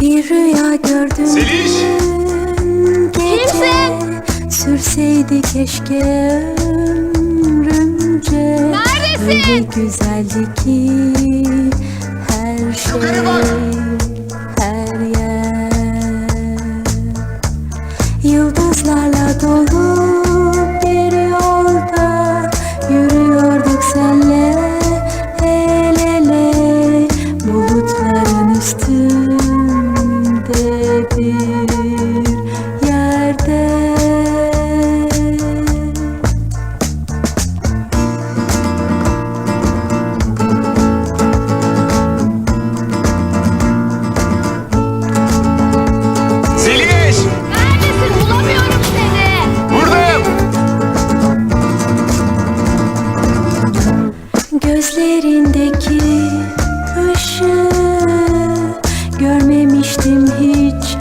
Bir rüya gördüm gece. Kimsin? Sürseydi keşke ömrümce Neredesin? Öyle güzeldi ki her şey her yer Yıldızlarla dolu bir yolda Yürüyorduk senle Gözlerindeki ışığı Görmemiştim hiç.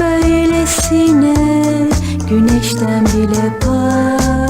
Böylesine Güneşten bile parlak